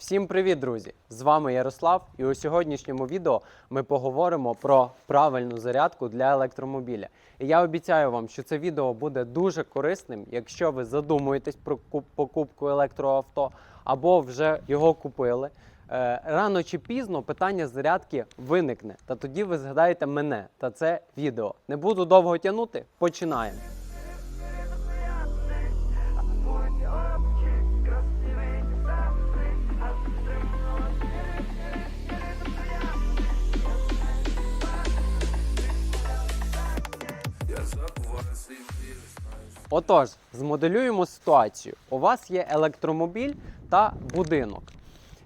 Всім привіт, друзі! З вами Ярослав, і у сьогоднішньому відео ми поговоримо про правильну зарядку для електромобіля. І я обіцяю вам, що це відео буде дуже корисним, якщо ви задумуєтесь про куп- покупку електроавто або вже його купили. Е, Рано чи пізно питання зарядки виникне, та тоді ви згадаєте мене та це відео. Не буду довго тягнути, починаємо. Отож, змоделюємо ситуацію. У вас є електромобіль та будинок.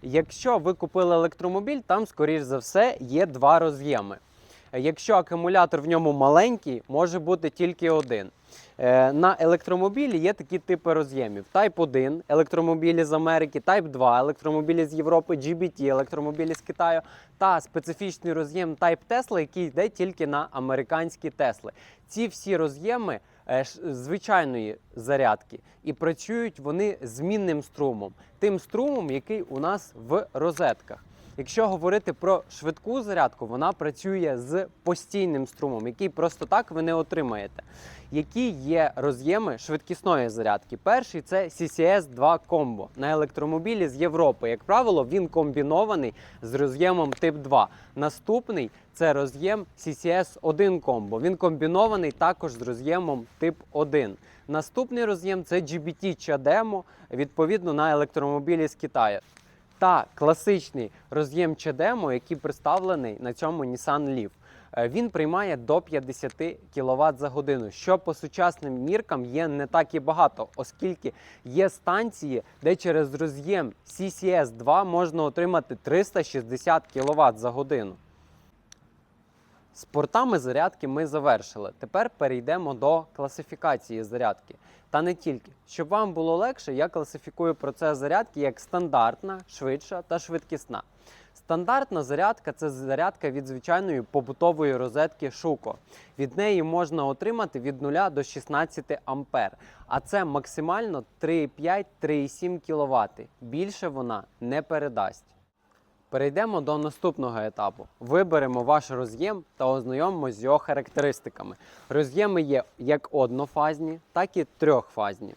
Якщо ви купили електромобіль, там, скоріш за все, є два роз'єми. Якщо акумулятор в ньому маленький, може бути тільки один. Е, На електромобілі є такі типи роз'ємів: Type 1 електромобілі з Америки, Type 2 електромобілі з Європи, GBT електромобілі з Китаю та специфічний роз'єм Type Tesla, який йде тільки на американські Тесли. Ці всі роз'єми звичайної зарядки і працюють вони змінним струмом, тим струмом, який у нас в розетках. Якщо говорити про швидку зарядку, вона працює з постійним струмом, який просто так ви не отримаєте. Які є роз'єми швидкісної зарядки? Перший це CCS 2 Combo на електромобілі з Європи. Як правило, він комбінований з роз'ємом тип 2. Наступний це роз'єм CCS 1 Combo. Він комбінований також з роз'ємом тип 1. Наступний роз'єм це GBT CHAdeMO, відповідно на електромобілі з Китаю та класичний роз'єм CHAdeMO, який представлений на цьому Nissan Leaf. Е, Він приймає до 50 кВт за годину, що по сучасним міркам є не так і багато, оскільки є станції, де через роз'єм CCS 2 можна отримати 360 кВт за годину. З портами зарядки ми завершили. Тепер перейдемо до класифікації зарядки. Та не тільки. Щоб вам було легше, я класифікую процес зарядки як стандартна, швидша та швидкісна. Стандартна зарядка це зарядка від звичайної побутової розетки Шуко. Від неї можна отримати від 0 до 16 ампер, а це максимально 3,5-3,7 кВт. Більше вона не передасть. Перейдемо до наступного етапу. Виберемо ваш роз'єм та ознайомимося з його характеристиками. Роз'єми є як однофазні, так і трьохфазні.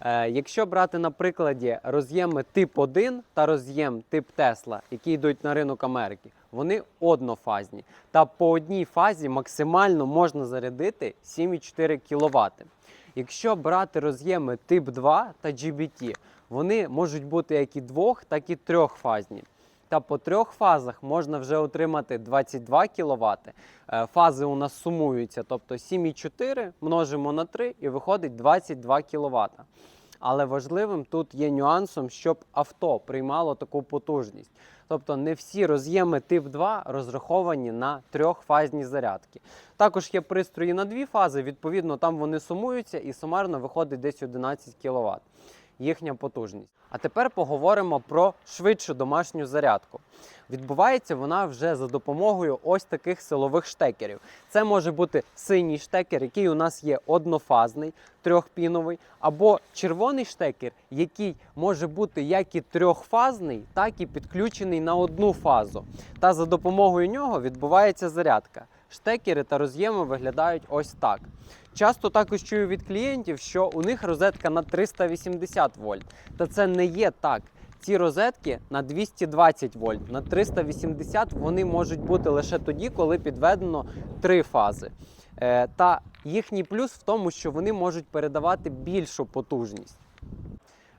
Е, якщо брати на прикладі роз'єми тип 1 та роз'єм тип Tesla, які йдуть на ринок Америки, вони однофазні. Та по одній фазі максимально можна зарядити 7,4 кВт. Якщо брати роз'єми тип 2 та GBT, вони можуть бути як і двох, так і трьохфазні. Та по трьох фазах можна вже отримати 22 кВт. Е, Фази у нас сумуються, тобто 7,4 множимо на 3 і виходить 22 кВт. Але важливим тут є нюансом, щоб авто приймало таку потужність. Тобто не всі роз'єми тип 2 розраховані на трьохфазні зарядки. Також є пристрої на дві фази, відповідно, там вони сумуються і сумарно виходить десь 11 кВт їхня потужність. А тепер поговоримо про швидшу домашню зарядку. Відбувається вона вже за допомогою ось таких силових штекерів. Це може бути синій штекер, який у нас є однофазний, трьохпіновий, або червоний штекер, який може бути як і трьохфазний, так і підключений на одну фазу. Та за допомогою нього відбувається зарядка. Штекери та роз'єми виглядають ось так. Часто також чую від клієнтів, що у них розетка на 380 вольт. Та це не є так. Ці розетки на 220 вольт, на 380 вони можуть бути лише тоді, коли підведено три фази. Е, та їхній плюс в тому, що вони можуть передавати більшу потужність.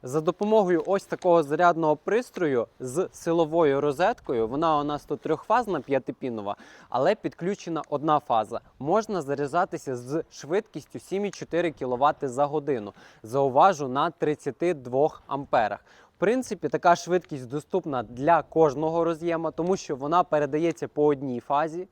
За допомогою ось такого зарядного пристрою з силовою розеткою, вона у нас тут трьохфазна п'ятипінова, але підключена одна фаза. Можна заряджатися з швидкістю 7,4 кВт за годину. Зауважу на 32 амперах. В принципі, така швидкість доступна для кожного роз'єма, тому що вона передається по одній фазі.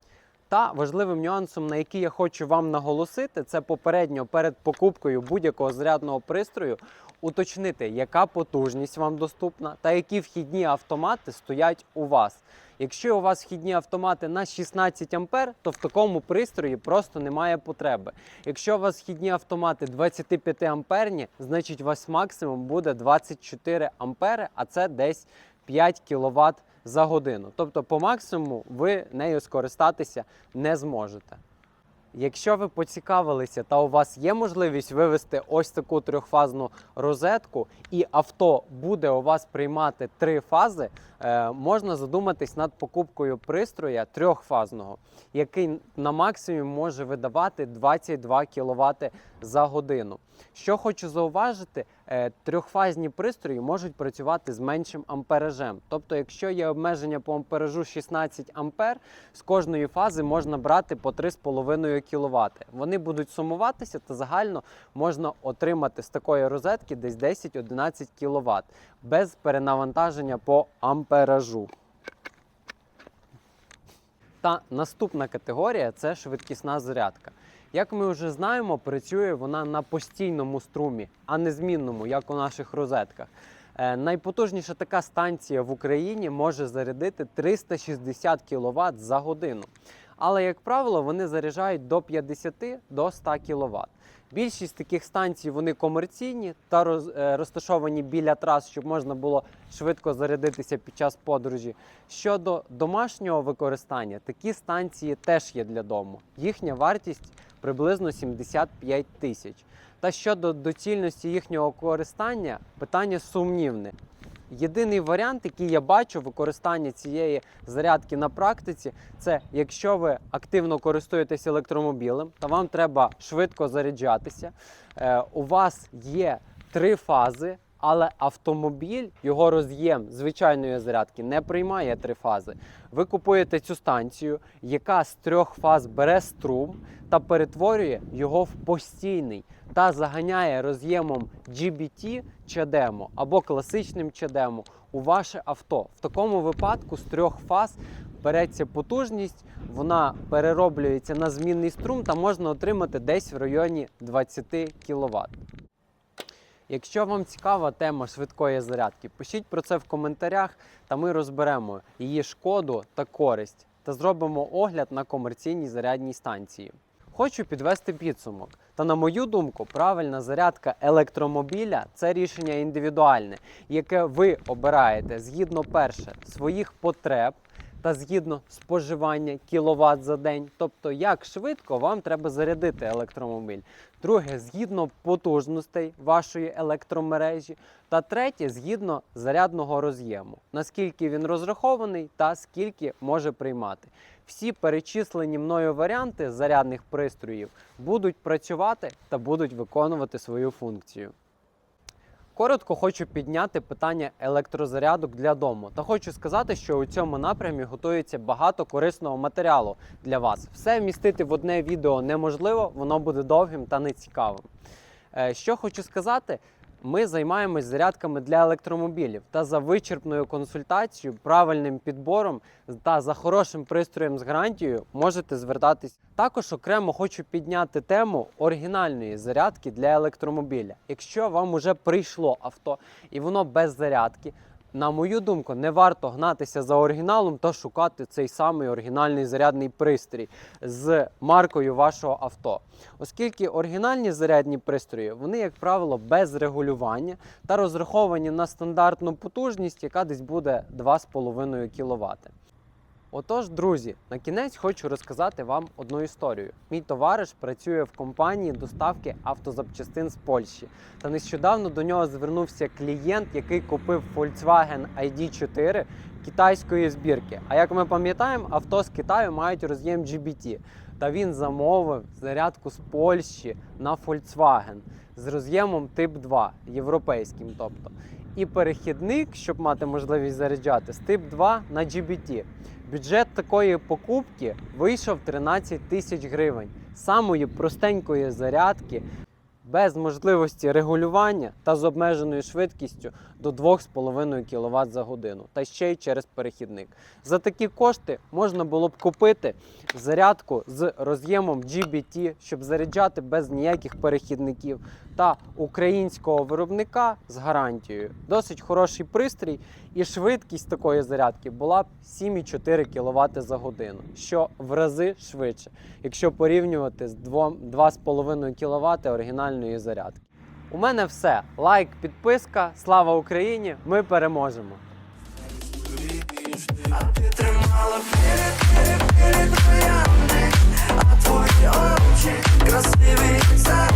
Та важливим нюансом, на який я хочу вам наголосити, це попередньо перед покупкою будь-якого зарядного пристрою уточнити, яка потужність вам доступна та які вхідні автомати стоять у вас. Якщо у вас вхідні автомати на 16 ампер, то в такому пристрої просто немає потреби. Якщо у вас вхідні автомати 25 амперні, значить у вас максимум буде 24 ампери, а це десь 5 кВт за годину. Тобто, по максимуму ви нею скористатися не зможете. Якщо ви поцікавилися та у вас є можливість вивести ось таку трьохфазну розетку, і авто буде у вас приймати три фази, е, можна задуматись над покупкою пристроя трьохфазного, який на максимум може видавати 22 кВт за годину. Що хочу зауважити, е, трьохфазні пристрої можуть працювати з меншим амперажем. Тобто, якщо є обмеження по амперажу 16 ампер, з кожної фази можна брати по 3,5 кВт. Вони будуть сумуватися та загально можна отримати з такої розетки десь 10-11 кВт без перенавантаження по амперажу. Та наступна категорія це швидкісна зарядка. Як ми вже знаємо, працює вона на постійному струмі, а не змінному, як у наших розетках. Е, найпотужніша така станція в Україні може зарядити 360 кВт за годину. Але, як правило, вони заряджають до 50 до 100 кВт. Більшість таких станцій вони комерційні та е, розташовані біля трас, щоб можна було швидко зарядитися під час подорожі. Щодо домашнього використання, такі станції теж є для дому. Їхня вартість приблизно 75 тисяч. Та щодо доцільності їхнього користання, питання сумнівне. Єдиний варіант, який я бачу використання цієї зарядки на практиці, це якщо ви активно користуєтесь електромобілем, та вам треба швидко заряджатися. Е, у вас є три фази, але автомобіль, його роз'єм звичайної зарядки не приймає три фази. Ви купуєте цю станцію, яка з трьох фаз бере струм та перетворює його в постійний та заганяє роз'ємом GBT чадему або класичним чадему у ваше авто. В такому випадку з трьох фаз береться потужність, вона перероблюється на змінний струм та можна отримати десь в районі 20 кВт. Якщо вам цікава тема швидкої зарядки, пишіть про це в коментарях, та ми розберемо її шкоду та користь та зробимо огляд на комерційній зарядній станції. Хочу підвести підсумок. Та на мою думку, правильна зарядка електромобіля це рішення індивідуальне, яке ви обираєте згідно перше своїх потреб та згідно споживання кіловат за день, тобто як швидко вам треба зарядити електромобіль. Друге, згідно потужностей вашої електромережі. Та третє, згідно зарядного роз'єму, наскільки він розрахований та скільки може приймати. Всі перечислені мною варіанти зарядних пристроїв будуть працювати та будуть виконувати свою функцію. Коротко хочу підняти питання електрозарядок для дому. Та хочу сказати, що у цьому напрямі готується багато корисного матеріалу для вас. Все вмістити в одне відео неможливо, воно буде довгим та нецікавим. Е, Що хочу сказати, ми займаємось зарядками для електромобілів та за вичерпною консультацією, правильним підбором та за хорошим пристроєм з гарантією можете звертатись. Також окремо хочу підняти тему оригінальної зарядки для електромобіля. Якщо вам уже прийшло авто і воно без зарядки, на мою думку, не варто гнатися за оригіналом та шукати цей самий оригінальний зарядний пристрій з маркою вашого авто. Оскільки оригінальні зарядні пристрої, вони, як правило, без регулювання та розраховані на стандартну потужність, яка десь буде 2,5 кВт. Отож, друзі, на кінець хочу розказати вам одну історію. Мій товариш працює в компанії доставки автозапчастин з Польщі. Та нещодавно до нього звернувся клієнт, який купив Volkswagen ID4 китайської збірки. А як ми пам'ятаємо, авто з Китаю мають роз'єм GBT. Та він замовив зарядку з Польщі на Volkswagen з роз'ємом тип 2, європейським, тобто. І перехідник, щоб мати можливість заряджати, з тип 2 на GBT. Бюджет такої покупки вийшов 13 тисяч гривень. Самої простенької зарядки, без можливості регулювання та з обмеженою швидкістю до 2,5 кВт за годину, та ще й через перехідник. За такі кошти можна було б купити зарядку з роз'ємом GBT, щоб заряджати без ніяких перехідників, та українського виробника з гарантією. Досить хороший пристрій, і швидкість такої зарядки була б 7,4 кВт за годину, що в рази швидше, якщо порівнювати з 2,5 кВт оригінальної зарядки. У мене все. Лайк, підписка. Слава Україні! Ми переможемо! А ти тримала перед, перед, перед троянди, а твої очі красиві за.